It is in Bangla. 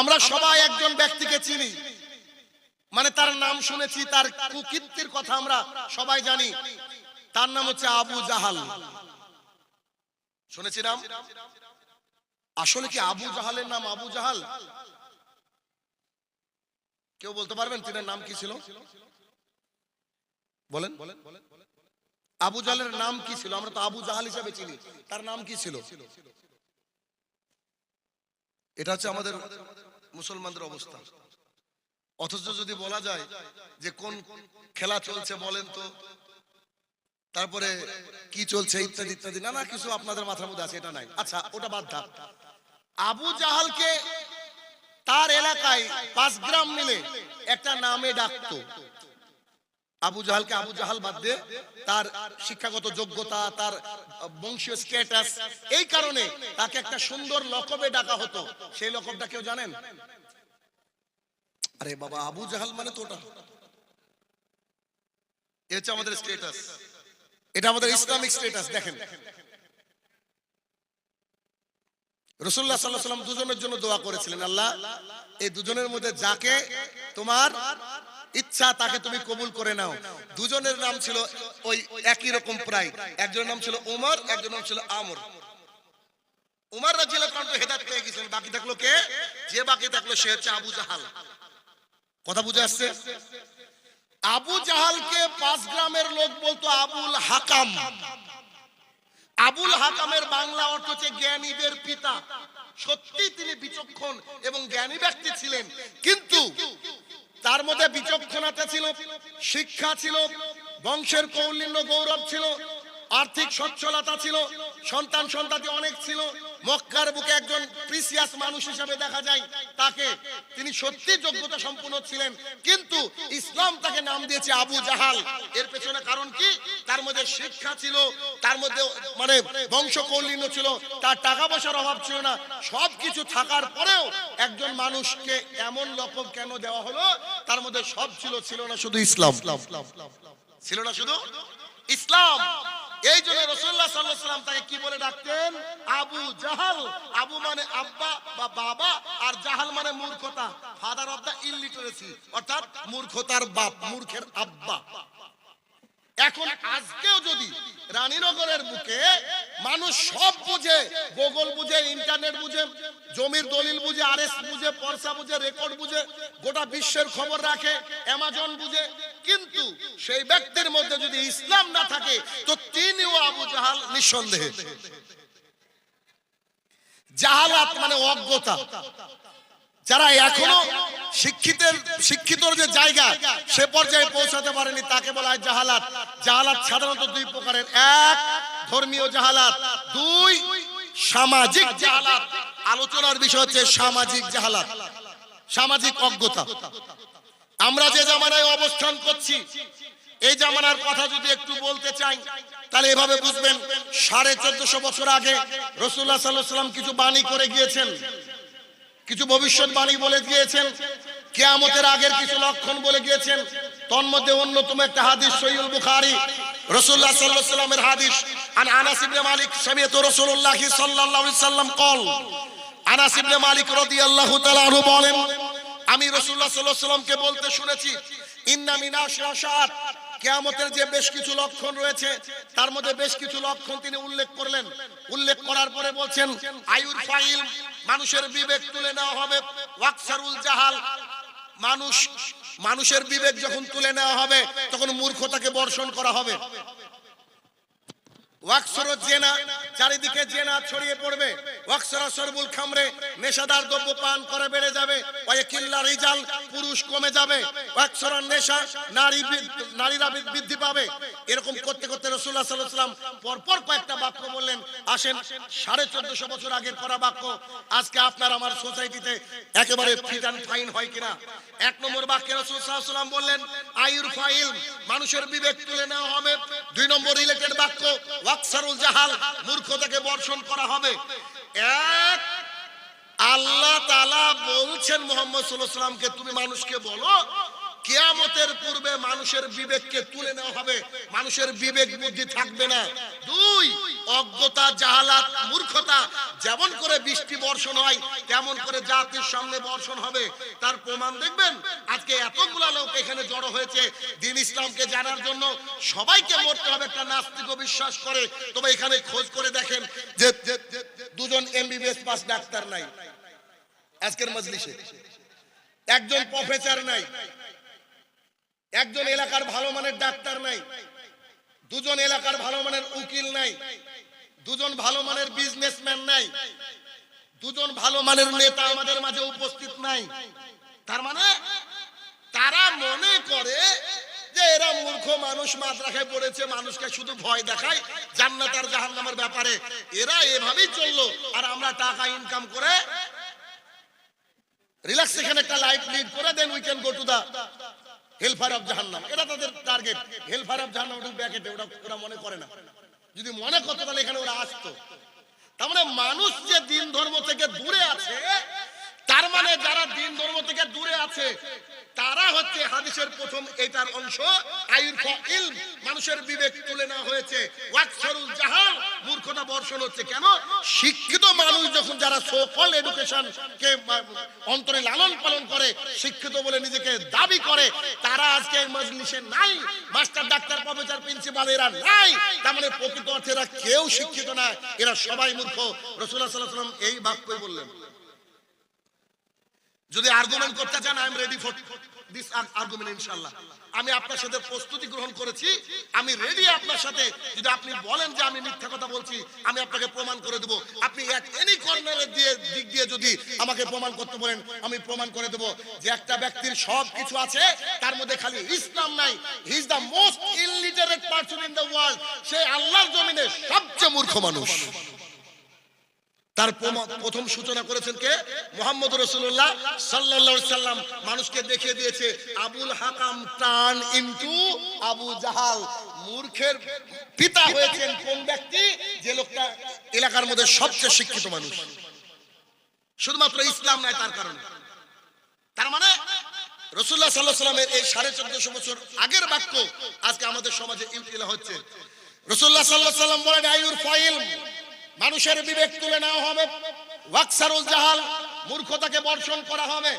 আমরা সবাই একজন ব্যক্তিকে চিনি। মানে তার নাম শুনেছি, তার কুকীর্তির কথা আমরা সবাই জানি। তার নাম হচ্ছে আবু জাহাল। শুনেছিলাম আসলে কি আবু জাহালের নাম আবু জাহাল? কেউ বলতে পারবেন তিনার নাম কি ছিল? বলেন। আবু জাহালের নাম কি ছিল? আমরা তো আবু জাহাল হিসাবে চিনি। তার নাম কি ছিল? এটা হচ্ছে আমাদের মুসলমানদের অবস্থা। অথচ যদি বলা যায় যে কোন খেলা চলছে বলেন তো, তারপরে কি চলছে ইত্যাদি ইত্যাদি, নানা কিছু আপনাদের মাথার মধ্যে আছে, এটা নাই। আচ্ছা ওটা বাদ থাক আবু জাহালকে তার এলাকায় পাঁচ গ্রাম মিলে একটা নামে ডাকতো। আবু জাহালকে আবু জাহাল বাদ দিয়ে তার শিক্ষাগত যোগ্যতা, তার বংশীয় স্ট্যাটাস এই কারণে তাকে একটা সুন্দর লকবে ডাকা হতো। সেই লকবটা কেউ জানেন? আরে বাবা, আবু জাহাল মানে তো ওটা। হচ্ছে আমাদের স্ট্যাটাস এটা আমাদের ইসলামিক স্ট্যাটাস দেখেন। রসুল্লাহ সাল্লাহ সাল্লাম দুজনের জন্য দোয়া করেছিলেন, আল্লাহ, এই দুজনের মধ্যে যাকে তোমার ইচ্ছা, তাকে তুমি কবুল করে নাও। দুজনের নাম ছিল ওই একই রকম প্রায়। একজনের নাম ছিল উমর, একজনের নাম ছিল আমর। উমর রাজিয়াল্লাহু তো হেদায়েত পেয়ে গেছেন। বাকি থাকল কে? যে বাকি থাকল সে হচ্ছে আবু জাহাল। কথা বুঝে আসছে? আবু জাহালকে পাঁচ গ্রামের লোক বলতো আবুল হাকাম। আবুল হাকামের বাংলা অর্থ হচ্ছে জ্ঞানীদের পিতা। সত্যি তিনি বিচক্ষণ এবং জ্ঞানী ব্যক্তি ছিলেন। কিন্তু তার মধ্যে বিচক্ষণতা ছিল, শিক্ষা ছিল, বংশের কৌলিন্য গৌরব ছিল আর্থিক সচ্ছলতা ছিল, সন্তান সন্তাতি অনেক ছিল। মক্কার বুকে একজন প্রিসিয়াস মানুষ হিসেবে দেখা যায়, তাকে তিনি সত্যি যোগ্যতা সম্পন্ন ছিলেন, কিন্তু ইসলাম তাকে নাম দিয়েছে আবু জাহাল। এর পেছনে কারণ কি? তার মধ্যে শিক্ষা ছিল, তার মধ্যে মানে বংশ কৌলিন্য ছিল, তার টাকা পয়সার অভাব ছিল না। সব কিছু থাকার পরেও একজন মানুষকে এমন লকব কেন দেওয়া হলো? তার মধ্যে সব ছিল ছিল না শুধু ইসলাম। ছিল না শুধু ইসলাম। এই জন্য রসুল্লাহ সাল্লাহ সাল্লাম তাকে কি বলে ডাকতেন? আবু জাহাল। আবু মানে আব্বা বা বাবা, আর জাহাল মানে মূর্খতা। ফাদার অব দ্য ইলিটারেসি অর্থাৎ মূর্খতার বাপ, মূর্খের আব্বা। এখন আজকেও যদি রানীনগরের বুকে মানুষ সব বুঝে গুগল বুঝে, ইন্টারনেট বুঝে, জমির দলিল বুঝে আর এস বুঝে, পরসা বুঝে, রেকর্ড বুঝে, গোটা বিশ্বের খবর রাখে, অ্যামাজন বুঝে কিন্তু সেই ব্যক্তির মধ্যে যদি ইসলাম না থাকে, তো তিনিও আবু জাহাল নিঃসন্দেহে। জাহালাত মানে অজ্ঞতা। যারা এখনও শিক্ষিতের, শিক্ষিতর যে জায়গা, সে পর্যায়ে পৌঁছাতে পারেনি, তাকে বলা হয় জাহালাত। জাহালাত সাধারণত দুই প্রকারের। এক, ধর্মীয় জাহালাত। দুই, সামাজিক জাহালাত। আলোচনার বিষয় হচ্ছে সামাজিক জাহালাত। সামাজিক অজ্ঞতা। আমরা যে জামানায় অবস্থান করছি, এই জামানার কথা যদি একটু বলতে চাই, তাহলে এভাবে বুঝবেন, সাড়ে চোদ্দশো বছর আগে রসুল্লাহ সাল্লাহ সাল্লাম কিছু বাণী করে গিয়েছেন। কিছু ভবিষ্যৎবাণী বলে গিয়েছেন, কেয়ামতের আগের কিছু লক্ষণ বলে গিয়েছেন। তন্মধ্যে অন্যতম একটা হাদিস সহিউল বুখারি রসুল্লাহ সাল্লাল্লাহু সাল্লামের হাদিস, আন আনাস মালিক সামিয়াতু রাসূলুল্লাহ সাল্লাল্লাহু আলাইহি সাল্লাম কল, আনাস ইবনে মালিক রাদিয়াল্লাহু তাআলা বলেন আমি সাল্লাল্লাহু সাল্লামকে বলতে শুনেছি, ইন্না মিনাশ রাশাত কেয়ামতের যে বেশ কিছু লক্ষণ রয়েছে, তার মধ্যে বেশ কিছু লক্ষণ তিনি উল্লেখ করলেন। উল্লেখ করার পরে বলছেন আয়ুর ফাইল, মানুষের বিবেক তুলে নেওয়া হবে। ওয়াকসারুল জাহাল, মানুষ, মানুষের বিবেক যখন তুলে নেওয়া হবে, তখন মূর্খতাকে বর্ষণ করা হবে। ওয়াকসর জেনা, চারিদিকে জেনা ছড়িয়ে পড়বে। ওয়াকসরা সরবুল খামরে নেশাদার দ্রব্য পান করে বেড়ে যাবে। ওয়ে কিল্লা রিজাল পুরুষ কমে যাবে। ওয়াকসরার নেশা নারী নারীরা বৃদ্ধি পাবে। এরকম করতে করতে রসুল্লাহ সাল্লাম পরপর কয়েকটা বাক্য বললেন। আসেন, সাড়ে চোদ্দশো বছর আগের করা বাক্য। আজকে আপনার আমার সোসাইটিতে একেবারে ফিট ফাইন হয় কিনা? এক নম্বর বাক্যে রসুল সাল্লাম বললেন আয়ুর ফাইল, মানুষের বিবেক তুলে নেওয়া হবে। দুই নম্বর রিলেটেড বাক্য, ওয়াকসারুল জাহাল, মূর্খতাকে বর্ষণ করা হবে। এক, আল্লাহ তাআলা বলছেন মোহাম্মদ আলাইহি সাল্লামকে তুমি মানুষকে বলো কিয়ামতের পূর্বে মানুষের বিবেককে তুলে নেওয়া হবে। মানুষের বিবেক বুদ্ধি থাকবে না। দুই, অজ্ঞতা, জাহালাত, মূর্খতা, যেমন করে বৃষ্টি বর্ষণ হয়, তেমন করে জাতির সামনে বর্ষণ হবে। তার প্রমাণ দেখবেন, আজকে এতগুলা লোক এখানে জড়ো হয়েছে। দিন ইসলামকে জানার জন্য সবাইকে মরতে হবে, একটা নাস্তিক বিশ্বাস করে। তবে এখানে খোঁজ করে দেখেন যে দুজন এমবিবিএস পাস ডাক্তার নাই। আজকের মজলিসে। একজন প্রফেসর নাই। একজন এলাকার ভালো মানের ডাক্তার নাই, দুজন এলাকার ভালো মানের উকিল নাই, দুজন ভালো মানের বিজনেসম্যান নাই, দুজন ভালো মানের নেতা আমাদের মাঝে উপস্থিত নাই। তার মানে তারা মনে করে যে এরা মূর্খ মানুষ, মাদ্রাসায় পড়েছে, মানুষকে শুধু ভয় দেখায়, জান্নাত আর জাহান্নামের ব্যাপারে। এরা এভাবেই চলল, আর আমরা টাকা ইনকাম করে রিল্যাক্স এখানে একটা লাইফ লিড করে দেন we can go to the hellfire of জাহান্নাম এটা তাদের টার্গেট হেলফার অফ জাহান্নাম ওটা ব্যাকেটে ওটা ওরা মনে করে না। যদি মনে করতো তাহলে এখানে ওরা আসতো। তার মানে মানুষ যে দিন ধর্ম থেকে দূরে আছে, তার মানে যারা দিন ধর্ম থেকে দূরে আছে, তারা হচ্ছে হাদিসের প্রথম এটার অংশ। আয়ুর ইলম। মানুষের বিবেক তুলে নেওয়া হয়েছে। ওয়াকসরুল জাহাল মূর্খতা বর্ষণ হচ্ছে কেন? শিক্ষিত মানুষ যখন যারা সোফল এডুকেশন কে অন্তরে লালন পালন করে, শিক্ষিত বলে নিজেকে দাবি করে, তারা আজকে এই মজলিসে নাই। মাস্টার, ডাক্তার, প্রফেসর, প্রিন্সিপাল এরা নাই। তার মানে প্রকৃত অর্থে এরা কেউ শিক্ষিত না। এরা সবাই মূর্খ। রসুল্লাহ সাল্লাহ সাল্লাম এই বাক্যই বললেন। যদি আর্গুমেন্ট করতে চান I am ready for this argument ইনশাআল্লাহ আমি আপনার সাথে প্রস্তুতি গ্রহণ করেছি, আমি রেডি আপনার সাথে। যদি আপনি বলেন যে আমি মিথ্যা কথা বলছি, আমি আপনাকে প্রমাণ করে দেব। আপনি এনি কর্নারে দিয়ে, দিক দিয়ে যদি আমাকে প্রমাণ করতে বলেন, আমি প্রমাণ করে দেব যে একটা ব্যক্তির সব কিছু আছে, তার মধ্যে খালি ইসলাম নাই। He the most person in the world সে আল্লাহর জমিনে সবচেয়ে মূর্খ মানুষ। তার প্রথম সূচনা করেছেন কে? মোহাম্মদ রসুল্লাহ আলাইহি সাল্লাম। মানুষকে দেখিয়ে দিয়েছে, আবুল হাকাম টান ইন্টু আবু জাহাল। মূর্খের পিতা হয়েছেন কোন ব্যক্তি? যে লোকটা এলাকার মধ্যে সবচেয়ে শিক্ষিত মানুষ। শুধুমাত্র ইসলাম নাই তার কারণে। তার মানে রসুল্লাহ সাল্লাহ সাল্লামের এই সাড়ে চোদ্দশো বছর আগের বাক্য আজকে আমাদের সমাজে ইউটিলা হচ্ছে। রসুল্লাহ সাল্লাহ সাল্লাম বলেন আয়ুর ফাইল। মানুষের বিবেক তুলে নেওয়া হবে। ওয়াকসারুল জাহাল মূর্খতাকে বর্ষণ করা হবে।